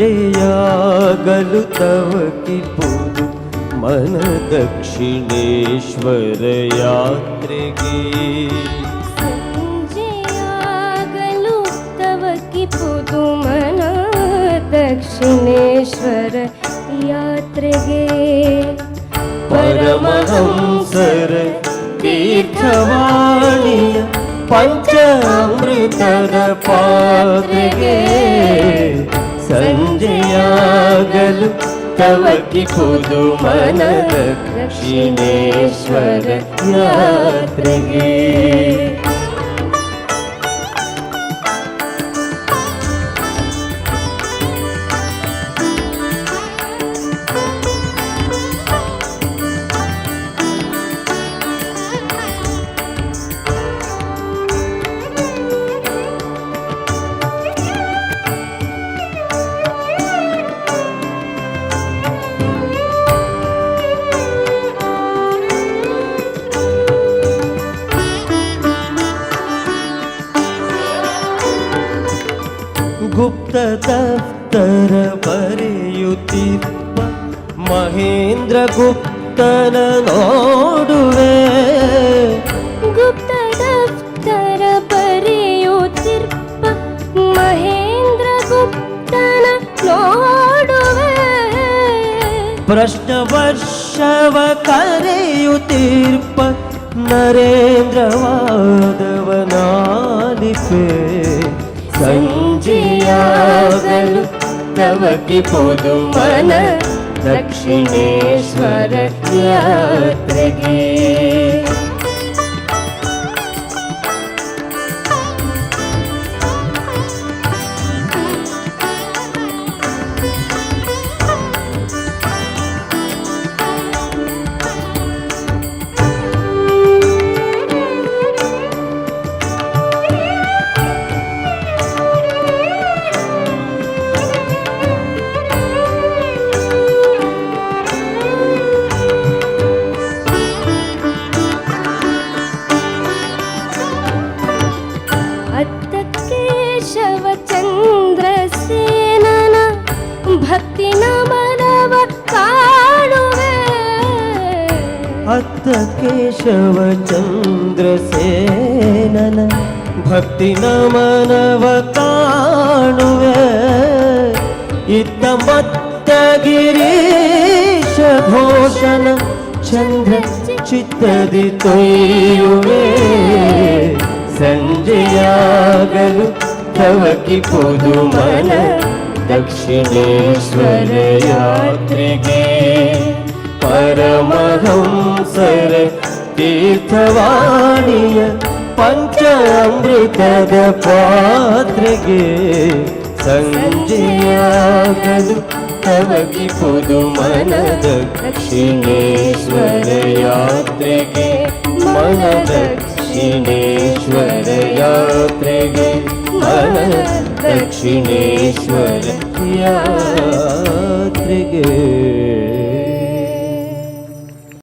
विजयागलुतव किपुरु मन दक्षिणेश्वर यात्रिके। सञ्जयागलुतव किपुरु मन दक्षिणेश्वर यात्रिगे परमहंसर तीर्थवाणी पञ्चामृतर गे ज्ञागल कव कि कुलु मनगेश्वरज्ञाज्ञ गुप्त दप्तर परियुतिर् पहेन्द्र गुप्तनोडुवे गुप्त दप्तर परियुतिर्प महेन्द्र करयुतिर्प नरेन्द्र तवति पोदुमन दक्षिणेश्वर यात्रे ಭಕ್ತಿ ಮನವ ಕಾಣುವೆ. ಅತ್ತ ಕೇಶವ ಚಂದ್ರ ಸೇನನ ಭಕ್ತಿ ನಮನವ ಕಾಣುವೆ. ಇತ್ತ ಮತ್ತ ಗಿರೀಶ ಘೋಷಣ ಚಂದ್ರ ಚಿತ್ತದಿ ತೊಯ್ಯುವೆ. ಸಂಜೆಯಾಗಲು ತವಕಿ ಪುದು ಮನ ದಕ್ಷಿಣೇಶ್ವರ ಯಾತ್ರಿಗೆ ಪರಮಹಂಸರ ತೀರ್ಥವಾಣಿಯ ಪಂಚಾಮೃತದ ಪಾತ್ರಿಗೆ ಸಂಜೆಯಾಗಲು ತವಕಿಪುದು ಮನದ ದಕ್ಷಿಣೇಶ್ವರ ಯಾತ್ರೆಗೆ ಮನ दक्षिणेश्वर यात्रिगे